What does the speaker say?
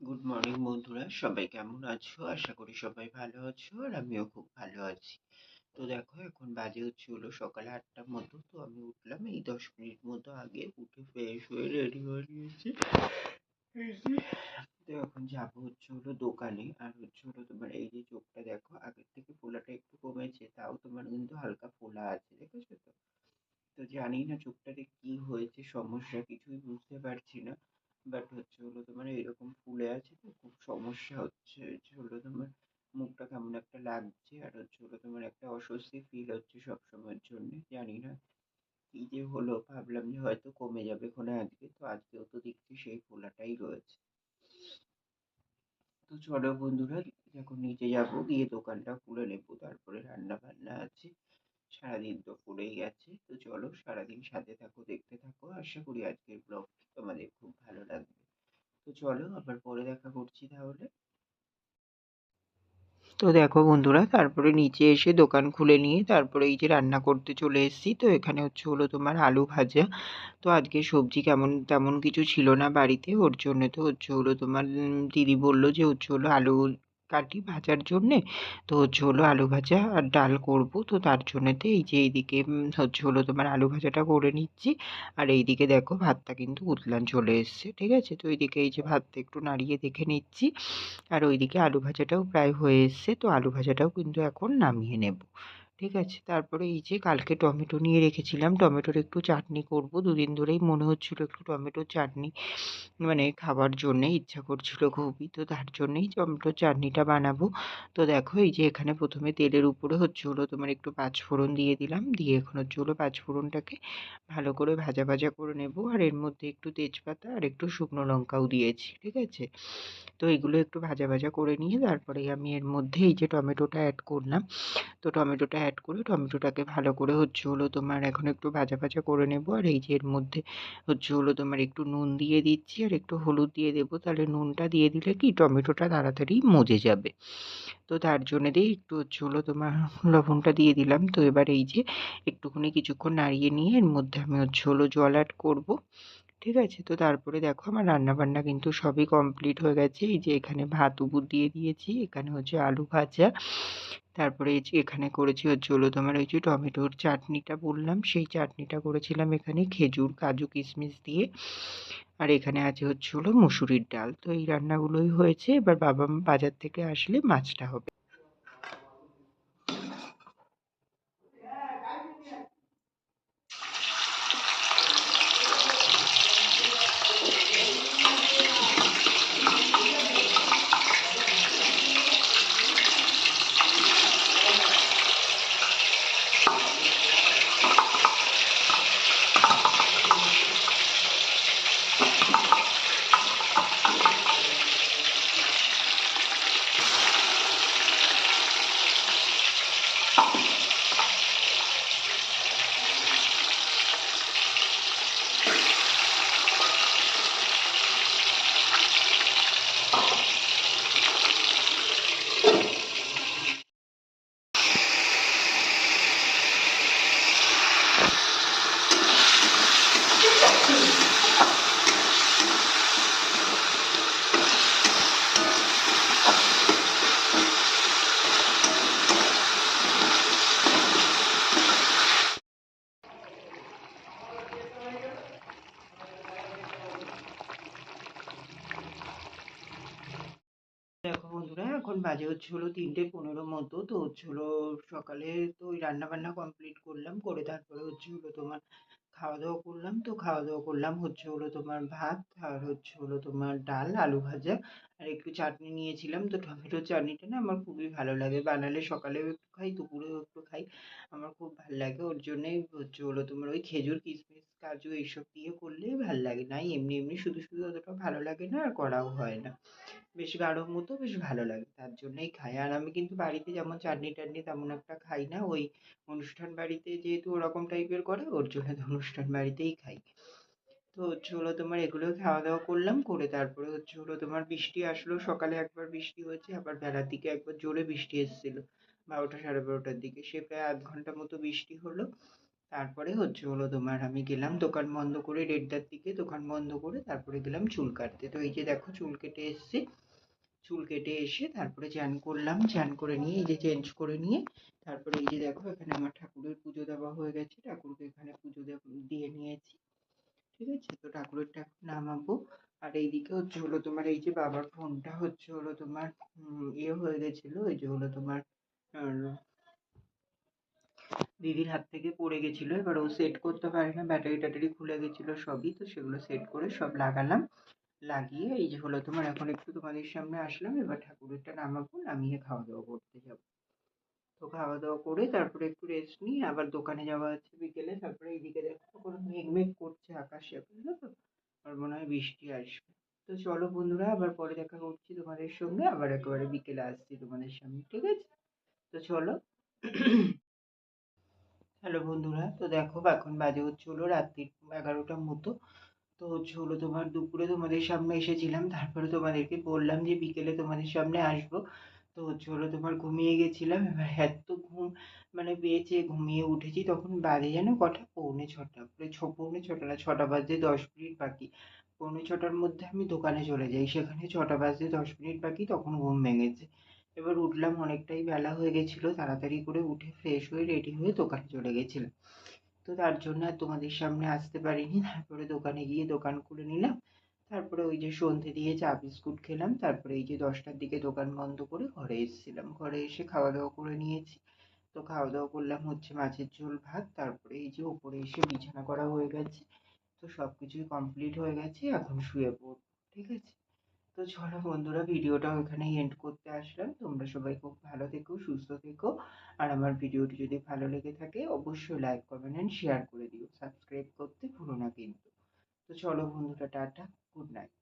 Good morning বন্ধুরা। সবাই কেমন আছো? আশা করি সবাই ভালো আছো আর আমিও খুব ভালো আছি। তো দেখো, এখন বাজে হচ্ছে হলো সকালে আটটার মতো। তো আমি উঠলাম, এই দশ মিনিট মতো আগে উঠে ফ্রেশ হয়ে রেডি হয়ে নিয়েছি। তো এখন যাব হচ্ছে হলো দোকানে। আর হচ্ছে হলো তোমার এই যে চোখটা দেখো, আগের থেকে ফোলাটা একটু কমেছে, তাও তোমার কিন্তু হালকা ফোলা আছে, দেখেছ তো? তো জানি না চোখটাতে কি হয়েছে, সমস্যা, কিছুই বুঝতে পারছি না। বাট হচ্ছে হলো তোমার এরকম ফুলে আছে তো, খুব সমস্যা হচ্ছে হচ্ছে হলো তোমার মুখটা কেমন একটা লাগছে, আর হচ্ছে হলো তোমার একটা অস্বস্তি ফিল হচ্ছে সব সময়ের জন্য, জানি না কি যে হলো, ভাবলাম যে হয়তো কমে যাবে ক্ষণে আজকে, তো আজকেও তো দেখছি সেই ফোলাটাই রয়েছে। তো চলো বন্ধুরা, এখন নিচে যাব, গিয়ে দোকানটা খুলে নেব, তারপরে রান্না বান্না আছে। সারাদিন তো পড়েই গেছে। তো চলো সারাদিন সাথে থাকো, দেখতে থাকো। আশা করি আজকের ব্লগটি তোমাদের খুব ভালো লাগবে। তো চলো আবার পরে দেখা করছি তাহলে। তো দেখো বন্ধুরা, তারপরে নিচে এসে দোকান খুলে নিয়ে তারপরে এই যে রান্না করতে চলে এসেছি। তো এখানে হচ্ছে হলো তোমার আলু ভাজা। তো আজকে সবজি কেমন, তেমন কিছু ছিল না বাড়িতে। ওর জন্য তো হচ্ছে হলো তোমার দিদি বলল যে হচ্ছে হলো আলু কাটি ভাজার জন্যে? তো হচ্ছে হলো আলু ভাজা আর ডাল করব। তো তার জন্যেতে এই যে এইদিকে হচ্ছে হলো তোমার আলু ভাজাটা করে নিচ্ছি। আর এইদিকে দেখো ভাতটা কিন্তু উতলান চলে এসছে, ঠিক আছে? তো এইদিকে এই যে ভাতটা একটু নাড়িয়ে দেখে নিচ্ছি। আর ওইদিকে আলু ভাজাটাও প্রায় হয়ে এসছে। তো আলু ভাজাটাও কিন্তু এখন নামিয়ে নেব। ঠিক আছে? তারপরে এই যে কালকে টমেটো নিয়ে রেখেছিলাম। টমেটোর একটু চাটনি করব। দুদিন ধরেই মনে হচ্ছিল একটু টমেটোর চাটনি মানে খাবার জন্যে ইচ্ছা করছিল খুবই। তো তার জন্যেই টমেটোর চাটনিটা বানাবো। তো দেখো এই যে এখানে প্রথমে তেলের উপরে হচ্ছে হলো তোমার একটু পাঁচফোড়ন দিয়ে দিলাম। দিয়ে এখন হচ্ছে হলো পাঁচফোড়নটাকে ভালো করে ভাজা ভাজা করে নেব। আর এর মধ্যে একটু তেজপাতা আর একটু শুকনো লঙ্কাও দিয়েছি, ঠিক আছে? তো এগুলো একটু ভাজা ভাজা করে নিয়ে তারপরে আমি এর মধ্যে এই যে টমেটোটা অ্যাড করলাম। তো টমেটোটা অ্যাড করে, টমেটোটাকে ভালো করে হচ্ছে হলো তোমার এখন একটু ভাজা ভাজা করে নেব। আর এই যে এর মধ্যে হচ্ছে হলো তোমার একটু নুন দিয়ে দিচ্ছি আর একটু হলুদ দিয়ে দেবো। তাহলে নুনটা দিয়ে দিলে কি টমেটোটা তাড়াতাড়ি মজে যাবে। তো তার জন্যে দিয়ে একটু হচ্ছে হলো তোমার লবণটা দিয়ে দিলাম। তো এবার এই যে একটুখানি কিছুক্ষণ নাড়িয়ে নিয়ে এর মধ্যে আমি হচ্ছে হলো জল অ্যাড করব। ঠিক আছে? তো তারপরে দেখো আমার রান্নাবান্না কিন্তু সবই কমপ্লিট হয়ে গেছে। এই যে এখানে ভাত উবুর দিয়ে দিয়েছি, এখানে হচ্ছে আলু ভাজা। তারপরে এই যে এখানে করেছি হচ্ছে হলো তোমার ওই যে টমেটোর চাটনিটা বললাম। সেই চাটনিটা করেছিলাম এখানে খেজুর, কাজু, কিশমিশ দিয়ে। আর এখানে আছে হচ্ছে হলো মুসুরির ডাল। তো এই রান্নাগুলোই হয়েছে। এবার বাবা বাজার থেকে আসলে মাছটা হবে। বাজে। হচ্ছে হলো তিনটে পনেরো মতো। তো হচ্ছে হলো সকালে তো ওই রান্না বান্না কমপ্লিট করলাম। করে তারপরে হচ্ছে হলো তোমার খাওয়া দাওয়া করলাম। তো খাওয়া দাওয়া করলাম, হচ্ছে হলো তোমার ভাত আর হচ্ছে হলো তোমার ডাল, আলু ভাজা আর একটু চাটনি নিয়েছিলাম। তো টমেটোর চাটনিটা না আমার খুবই ভালো লাগে। বানালে সকালেও একটু খাই, দুপুরেও একটু খাই। আমার খুব ভালো লাগে। ওর জন্যই হচ্ছে হলো তোমার ওই খেজুর কিশমিশ কাজু এইসব দিয়ে করলেই ভালো লাগে না। এমনি এমনি শুধু শুধু অতটা ভালো লাগে না আর করাও হয় না। বেশ গাঢ় মতো বেশ ভালো লাগে, তার জন্যই খাই। আর আমি কিন্তু বাড়িতে যেমন চাটনি টাটনি তেমন একটা খাই না, ওই অনুষ্ঠান বাড়িতে যেহেতু ওরকম টাইপের করে, ওর জন্য অনুষ্ঠান বাড়িতেই খাই। তো হচ্ছে হলো তোমার এগুলো খাওয়া দাওয়া করলাম, করে তারপরে হচ্ছে হলো তোমার বৃষ্টি আসলো, সকালে একবার বৃষ্টি হয়েছে, আবার বেলার দিকে একবার জোরে বৃষ্টি এসেছিল, বারোটা সাড়ে বারোটার দিকে। সে প্রায় আধ ঘণ্টা মতো বৃষ্টি হলো। তারপরে হচ্ছে হলো তোমার আমি গেলাম, দোকান বন্ধ করে দেড়টার দিকে, দোকান বন্ধ করে তারপরে গেলাম চুল কাটতে। তো এই যে দেখো চুল কেটে এসেছি। চুল কেটে এসে তারপরে চান করলাম, চান করে নিয়ে এই যে চেঞ্জ করে নিয়ে তারপরে এই যে দেখো এখানে আমার ঠাকুরের পুজো দেওয়া হয়ে গেছে। ঠাকুরকে এখানে পুজো দিয়ে নিয়েছি। ঠিক আছে? তো ঠাকুরের এখন নামাবো। আর এইদিকে হচ্ছে হলো তোমার এই যে বাবার ফোনটা হচ্ছে হলো তোমার ইয়ে হয়ে গেছিল ওই যে হলো তোমার দিদির হাত থেকে পড়ে গেছিল। এবার ও সেট করতে পারে না ব্যাটারি ট্যাটারি খুলে গেছিল সবই, তো সেগুলো সেট করে সব লাগালাম। লাগিয়ে এই যে হলো তোমার, এখন একটু তোমাদের সামনে আসলাম, এবার ঠাকুরেরটা নামাবো, নামিয়ে খাওয়া দাওয়া করতে যাব। তো খাওয়া দাওয়া করে তারপরে একটু রেস্ট নিয়ে আবার দোকানে যাওয়া আছে বিকেলে, তারপরে এইদিকে দেখো তখন মেঘ মেঘ করছে আকাশে বুঝলো তো, আর মনে হয় বৃষ্টি আসবে। তো চলো বন্ধুরা, আবার পরে দেখা করছি তোমাদের সঙ্গে, আবার একেবারে বিকেলে আসছি তোমাদের সামনে, ঠিক আছে? তো চলো। হ্যালো বন্ধুরা, তো দেখো এখন বাজে হচ্ছে হলো রাত্রি এগারোটার মতো। তো হচ্ছে হলো তোমার দুপুরে তোমাদের সামনে এসেছিলাম, তারপরে তোমাদেরকে বললাম যে বিকেলে তোমাদের সামনে আসব। তো হচ্ছে হলো তোমার ঘুমিয়ে গেছিলাম, এবার এত ঘুম মানে পেয়েছে ঘুমিয়ে উঠেছি তখন বাজে যেন কটা? পৌনে ছটা প্রায় ছ, পৌনে ছটা না, ছটা বাজতে দশ মিনিট বাকি। পৌনে ছটার মধ্যে আমি দোকানে চলে যাই, সেখানে ছটা বাজতে দশ মিনিট বাকি, তখন ঘুম ভেঙেছে। এবার উঠলাম অনেকটাই বেলা হয়ে গেছিল, তাড়াতাড়ি করে উঠে ফ্রেশ হয়ে রেডি হয়ে দোকানে চলে গেছিলাম। তো তার জন্য আর তোমাদের সামনে আসতে পারিনি, তারপরে দোকানে গিয়ে দোকান খুলে নিলাম, তারপরে ওই যে সন্ধে দিয়ে চা বিস্কুট খেলাম, তারপরে এই যে দশটার দিকে দোকান বন্ধ করে ঘরে এসেছিলাম। ঘরে এসে খাওয়া দাওয়া করে নিয়েছি। তো খাওয়া দাওয়া করলাম হচ্ছে মাছের ঝোল, ভাত, তারপরে এই যে ওপরে এসে বিছানা করা হয়ে গেছে। তো সব কিছুই কমপ্লিট হয়ে গেছে, এখন শুয়ে পড়ব, ঠিক আছে? তো চলো বন্ধুরা ভিডিওটা ওখানেই এন্ড করতে আসলাম। তোমরা সবাই খুব ভালো থেকো, সুস্থ থেকো। আর আমার ভিডিওটি যদি ভালো লেগে থাকে, অবশ্যই লাইক কমেন্ট অ্যান্ড শেয়ার করে দিও। সাবস্ক্রাইব করতে ভুলো না কিন্তু। তো চলো বন্ধুরা, টাটা গুড নাইট